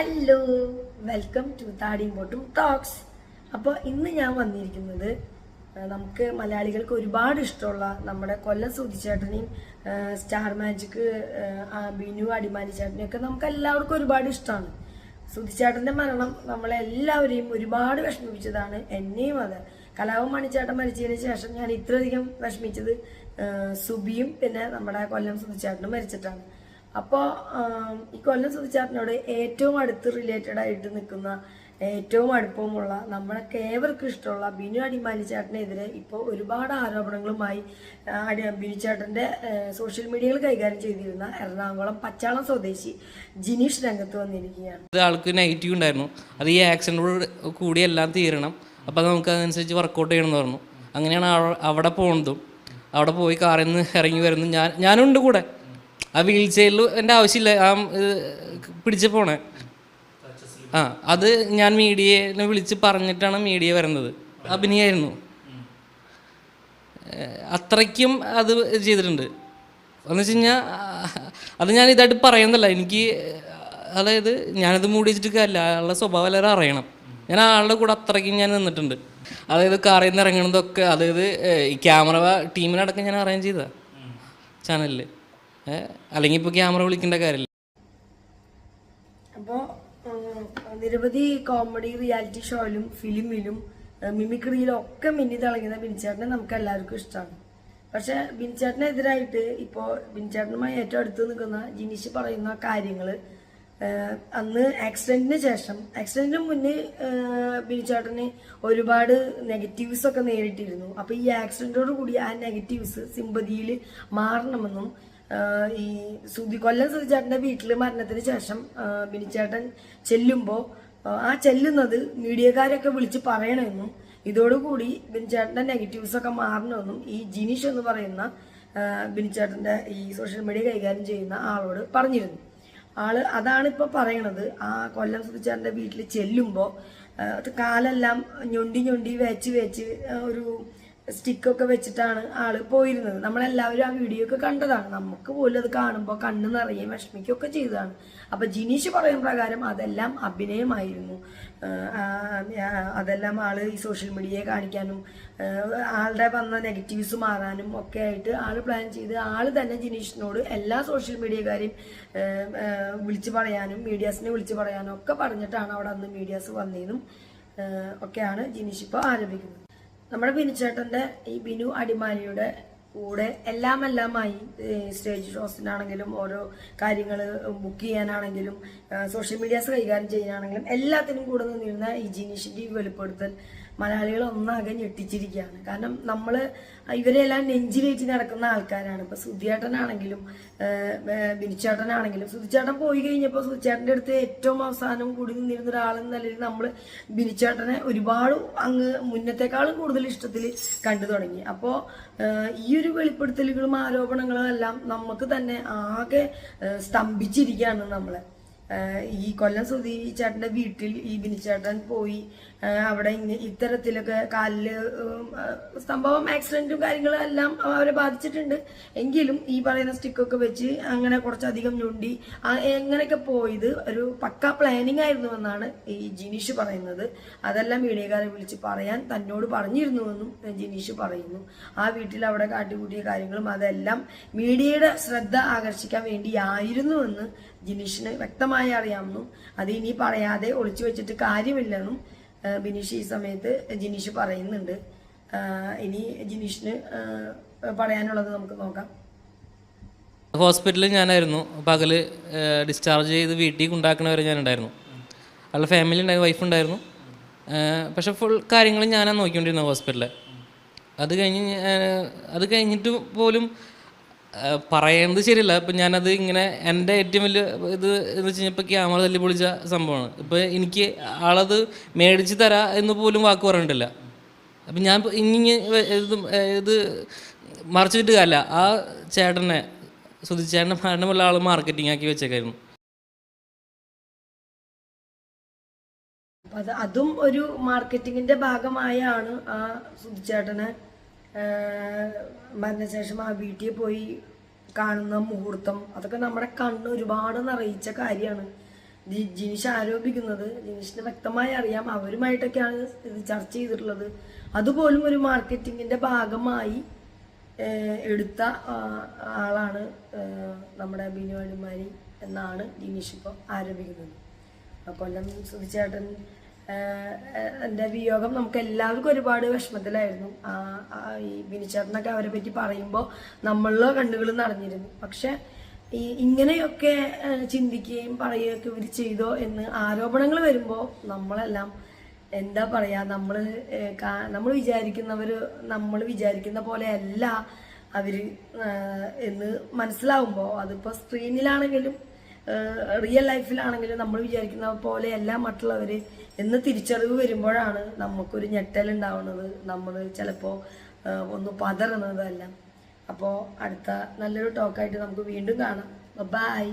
Hello welcome to താടിമ്പോട്ടും talks അപ്പോൾ ഇന്ന് ഞാൻ വന്നിരിക്കുന്നത് നമുക്ക് മലയാളികൾക്ക് ഒരുപാട് ഇഷ്ടമുള്ള നമ്മുടെ കൊല്ലം സുധിച്ചേട്ടനെയും ചേട്ടനെയും സ്റ്റാർ മാജിക് ബിനു അടിമാലി ചേട്ടനെയും ഒക്കെ നമുക്ക് എല്ലാവർക്കും ഒരുപാട് ഇഷ്ടമാണ്. സുധിച്ചേട്ടന്റെ മരണം നമ്മളെല്ലാവരെയും ഒരുപാട് വിഷമിപ്പിച്ചതാണ് എന്നെയും അത്. കലാവ് മണിച്ചേട്ടൻ മരിച്ചതിന് ശേഷം ഞാൻ ഇത്രയധികം വിഷമിച്ചത് സുബിയും പിന്നെ നമ്മുടെ കൊല്ലം സുധിച്ചേട്ടനും മരിച്ചിട്ടാണ്. അപ്പോൾ ഈ കൊല്ലം സുധിച്ചാറിനോട് ഏറ്റവും അടുത്ത് റിലേറ്റഡ് ആയിട്ട് നിൽക്കുന്ന ഏറ്റവും അടുപ്പമുള്ള നമ്മളൊക്കെ ഏവർക്കും ഇഷ്ടമുള്ള ബിനു അടിമാലി ചേട്ടനെതിരെ ഇപ്പോൾ ഒരുപാട് ആരോപണങ്ങളുമായി ബിനു ചേട്ടന്റെ സോഷ്യൽ മീഡിയകൾ കൈകാര്യം ചെയ്തിരുന്ന എറണാകുളം പച്ചാളം സ്വദേശി ജിനീഷ് രംഗത്ത് വന്നിരിക്കുകയാണ്. ആൾക്ക് നെഗറ്റീവ് ഉണ്ടായിരുന്നു. അത് ഈ ആക്സിഡന്റോട് കൂടി എല്ലാം തീരണം. അപ്പോൾ നമുക്ക് അതനുസരിച്ച് വർക്കൗട്ട് ചെയ്യണം എന്ന് പറഞ്ഞു. അങ്ങനെയാണ് അവിടെ പോകുന്നതും അവിടെ പോയി കാറിൽ നിന്ന് ഇറങ്ങി വരുന്നു ഞാൻ ഞാനുണ്ട് കൂടെ. ആ വീൽ ചെയറിൽ എന്റെ ആവശ്യമില്ല. ആ പിടിച്ച് പോണേ. ആ അത് ഞാൻ മീഡിയനെ വിളിച്ച് പറഞ്ഞിട്ടാണ് മീഡിയ വരുന്നത്. അഭിനയായിരുന്നു. അത്രയ്ക്കും അത് ചെയ്തിട്ടുണ്ട്. എന്ന് വെച്ച് കഴിഞ്ഞാൽ അത് ഞാൻ ഇതായിട്ട് പറയുന്നതല്ല. എനിക്ക് അതായത് ഞാനത് മൂടി വെച്ചിട്ട് കാര്യമില്ല. ആളുടെ സ്വഭാവം എല്ലാവരും അറിയണം. ഞാൻ ആളുടെ കൂടെ അത്രയ്ക്കും ഞാൻ നിന്നിട്ടുണ്ട്. അതായത് കാറിൽ നിന്ന് ഇറങ്ങണതൊക്കെ അതായത് ഈ ക്യാമറ ടീമിനടക്കം ഞാൻ അറേഞ്ച് ചെയ്താ ചാനലിൽ അല്ലെങ്കിൽ ഇപ്പോൾ ക്യാമറ വിളിക്കേണ്ട കാര്യമില്ല. അപ്പോൾ നിരവധി കോമഡി റിയാലിറ്റി ഷോയിലും ഫിലിമിലും മിമിക്രിയിലും ഒക്കെ മിന്നി തിളങ്ങുന്ന ബിൻചേട്ടനെ നമുക്ക് എല്ലാവർക്കും ഇഷ്ടമാണ് പക്ഷെ ബിൻചേട്ടനെതിരായിട്ട് ഇപ്പോ ബിൻചേട്ടനുമായി ഏറ്റവും അടുത്ത് നിൽക്കുന്ന ജിനീഷ് പറയുന്ന കാര്യങ്ങൾ അന്ന് ആക്സിഡന്റിന് ശേഷം ആക്സിഡന്റിന് മുന്നേ ബിൻചേട്ടന് ഒരുപാട് നെഗറ്റീവ്സ് ഒക്കെ നേരിട്ടിരുന്നു. അപ്പോൾ ഈ ആക്സിഡന്റോട് കൂടി ആ നെഗറ്റീവ്സ് സിമ്പതിയിൽ മാറണമെന്നും ഈ സുധി കൊല്ലം സുധിച്ചേട്ടന്റെ വീട്ടിൽ മരണത്തിന് ശേഷം ബിനിച്ചേട്ടൻ ചെല്ലുമ്പോൾ ആ ചെല്ലുന്നത് മീഡിയക്കാരൊക്കെ വിളിച്ച് പറയണമെന്നും ഇതോടുകൂടി ബിനിച്ചേട്ടന്റെ നെഗറ്റീവ്സ് ഒക്കെ മാറണമെന്നും ഈ ജിനീഷ് എന്ന് പറയുന്ന ബിനിച്ചേട്ടന്റെ ഈ സോഷ്യൽ മീഡിയ കൈകാര്യം ചെയ്യുന്ന ആളോട് പറഞ്ഞിരുന്നു. ആൾ അതാണ് ഇപ്പൊ പറയണത്. ആ കൊല്ലം സുധിച്ചേട്ടന്റെ വീട്ടിൽ ചെല്ലുമ്പോൾ കാലെല്ലാം ഞൊണ്ടി ഞൊണ്ടി വെച്ച് വെച്ച് ഒരു സ്റ്റിക്കൊക്കെ വെച്ചിട്ടാണ് ആൾ പോയിരുന്നത്. നമ്മളെല്ലാവരും ആ വീഡിയോ ഒക്കെ കണ്ടതാണ്. നമുക്ക് പോലും അത് കാണുമ്പോൾ കണ്ണ് നിറയെ വിഷമിക്കുകയൊക്കെ ചെയ്തതാണ്. അപ്പൊ ജിനീഷ് പറയുന്ന പ്രകാരം അതെല്ലാം അഭിനയമായിരുന്നു. അതെല്ലാം ആൾ ഈ സോഷ്യൽ മീഡിയയെ കാണിക്കാനും ആളുടെ വന്ന നെഗറ്റീവ്സ് മാറാനും ഒക്കെ ആയിട്ട് ആൾ പ്ലാൻ ചെയ്ത് ആൾ തന്നെ ജിനീഷിനോട് എല്ലാ സോഷ്യൽ മീഡിയക്കാരെയും വിളിച്ചു പറയാനും മീഡിയാസിനെ വിളിച്ചു പറയാനും ഒക്കെ പറഞ്ഞിട്ടാണ് അവിടെ അന്ന് മീഡിയാസ് വന്നതെന്നും ഒക്കെയാണ് ജിനീഷ് ഇപ്പോൾ ആരംഭിക്കുന്നത്. നമ്മുടെ ബിനുചേട്ടന്റെ ഈ ബിനു അടിമാലിയുടെ കൂടെ എല്ലാം എല്ലാമായി സ്റ്റേജ് ഷോസിനാണെങ്കിലും ഓരോ കാര്യങ്ങൾ ബുക്ക് ചെയ്യാനാണെങ്കിലും സോഷ്യൽ മീഡിയാസ് കൈകാര്യം ചെയ്യാനാണെങ്കിലും എല്ലാത്തിനും കൂടെ നിന്നിരുന്ന ഈ ജിനീഷിന്റെ ഈ വെളിപ്പെടുത്തൽ മലയാളികൾ ഒന്നാകെ ഞെട്ടിച്ചിരിക്കുകയാണ്. കാരണം നമ്മൾ ഇവരെല്ലാം നെഞ്ചിലേറ്റി നടക്കുന്ന ആൾക്കാരാണ്. ഇപ്പൊ സുധിയേട്ടനാണെങ്കിലും ബിനിച്ചേട്ടനാണെങ്കിലും സുധിച്ചേട്ടൻ പോയി കഴിഞ്ഞപ്പോൾ സുധിച്ചേട്ടന്റെ അടുത്ത് ഏറ്റവും അവസാനം കൂടി നിന്നിരുന്ന ഒരാളെന്ന നിലയിൽ നമ്മൾ ബിനിച്ചേട്ടനെ ഒരുപാട് അങ്ങ് മുന്നത്തെക്കാളും കൂടുതൽ ഇഷ്ടത്തിൽ കണ്ടു തുടങ്ങി. അപ്പോൾ ഈ ഒരു വെളിപ്പെടുത്തലുകളും ആരോപണങ്ങളും എല്ലാം നമുക്ക് തന്നെ ആകെ സ്തംഭിച്ചിരിക്കുകയാണ് നമ്മളെ. ഈ കൊല്ലം സുധി ചേട്ടന്റെ വീട്ടിൽ ഈ ബിനിച്ചേട്ടൻ പോയി. അവിടെ ഇത്തരത്തിലൊക്കെ കാലിൽ സംഭവം ആക്സിഡന്റും കാര്യങ്ങളും എല്ലാം അവരെ ബാധിച്ചിട്ടുണ്ട്. എങ്കിലും ഈ പറയുന്ന സ്റ്റിക്കൊക്കെ വെച്ച് അങ്ങനെ കുറച്ചധികം ഞൊണ്ടി എങ്ങനെയൊക്കെ പോയത് ഒരു പക്ക പ്ലാനിങ് ആയിരുന്നു എന്നാണ് ഈ ജിനീഷ് പറയുന്നത്. അതെല്ലാം മീഡിയക്കാരെ വിളിച്ച് പറയാൻ തന്നോട് പറഞ്ഞിരുന്നുവെന്നും ജിനീഷ് പറയുന്നു. ആ വീട്ടിൽ അവിടെ കാട്ടിക്കൂട്ടിയ കാര്യങ്ങളും അതെല്ലാം മീഡിയയുടെ ശ്രദ്ധ ആകർഷിക്കാൻ വേണ്ടിയായിരുന്നുവെന്ന് ജിനീഷിന് വ്യക്തമായി അറിയാമെന്നും അത് ഇനി പറയാതെ ഒളിച്ചു വെച്ചിട്ട് കാര്യമില്ലെന്നും ബിനീഷ് ഈ സമയത്ത് ജിനീഷ് പറയുന്നുണ്ട്. ഇനി ജിനീഷിന് പറയാനുള്ളത് നമുക്ക് നോക്കാം. ഹോസ്പിറ്റലിൽ ഞാനായിരുന്നു. പകൽ ഡിസ്ചാർജ് ചെയ്ത് വീട്ടിൽ കൊണ്ടാക്കണവരെ ഞാനുണ്ടായിരുന്നു. അവളുടെ ഫാമിലി ഉണ്ടായിരുന്നു വൈഫ് ഉണ്ടായിരുന്നു. പക്ഷെ ഫുൾ കാര്യങ്ങൾ ഞാനാണ് നോക്കിക്കൊണ്ടിരുന്നത് ഹോസ്പിറ്റലിൽ അത് കഴിഞ്ഞ് അത് കഴിഞ്ഞിട്ട് പോലും പറയുന്നത് ശരിയല്ല. ഇപ്പം ഞാനത് ഇങ്ങനെ എന്റെ ഏറ്റവും വലിയ ഇത് എന്ന് വെച്ച് കഴിഞ്ഞാൽ ഇപ്പം ക്യാമറ തല്ലി പൊളിച്ച സംഭവമാണ്. ഇപ്പം എനിക്ക് ആളത് മേടിച്ച് തരാ എന്ന് പോലും വാക്ക് പറഞ്ഞിട്ടില്ല അപ്പം ഞാൻ ഇനി ഇത് ഇത് മറച്ചു കാര്യമില്ല ആ ചേട്ടനെ സുധിച്ചേട്ടനെ മരണമുള്ള ആൾ മാർക്കറ്റിംഗ് ആക്കി വെച്ചേക്കായിരുന്നു. അത് അതും ഒരു മാർക്കറ്റിങ്ങിന്റെ ഭാഗമായാണ് ആ സുധിച്ചേട്ടന് മരണശേഷം ആ വീട്ടിൽ പോയി കാണുന്ന മുഹൂർത്തം. അതൊക്കെ നമ്മുടെ കണ്ണ് ഒരുപാട് നിറയിച്ച കാര്യമാണ്. ജിനിഷ് ആരോപിക്കുന്നത് ജിനിഷിന് വ്യക്തമായി അറിയാം അവരുമായിട്ടൊക്കെയാണ് ഇത് ചർച്ച ചെയ്തിട്ടുള്ളത്. അതുപോലും ഒരു മാർക്കറ്റിങ്ങിന്റെ ഭാഗമായി എടുത്ത ആളാണ് നമ്മുടെ ബിനു അടിമാരി എന്നാണ് ജിനീഷ് ഇപ്പോൾ ആരോപിക്കുന്നത്. കൊല്ലം സുധിച്ചേട്ടൻ എന്റെ വിയോഗം നമുക്ക് എല്ലാവർക്കും ഒരുപാട് വിഷമത്തിലായിരുന്നു. ഈ ബിനിച്ചേട്ടനൊക്കെ അവരെ പറ്റി പറയുമ്പോൾ നമ്മളിലെ കണ്ണുകൾ നിറഞ്ഞിരുന്നു. പക്ഷെ ഈ ഇങ്ങനെയൊക്കെ ചിന്തിക്കുകയും പറയുകയൊക്കെ ഇവർ ചെയ്തോ എന്ന് ആരോപണങ്ങൾ വരുമ്പോൾ നമ്മളെല്ലാം എന്താ പറയാ നമ്മൾ നമ്മൾ വിചാരിക്കുന്നവർ നമ്മൾ വിചാരിക്കുന്ന പോലെ അല്ല അവർ എന്ന് മനസ്സിലാവുമ്പോൾ അതിപ്പോൾ സ്ക്രീനിലാണെങ്കിലും റിയൽ ലൈഫിലാണെങ്കിലും നമ്മൾ വിചാരിക്കുന്ന പോലെയല്ല മറ്റുള്ളവർ എന്ന് തിരിച്ചറിവ് വരുമ്പോഴാണ് നമുക്കൊരു ഞെട്ടലുണ്ടാവുന്നത് നമ്മൾ ചിലപ്പോൾ ഒന്ന് പതറുന്നതെല്ലാം. അപ്പോൾ അടുത്ത നല്ലൊരു ടോക്കായിട്ട് നമുക്ക് വീണ്ടും കാണാം. ബൈ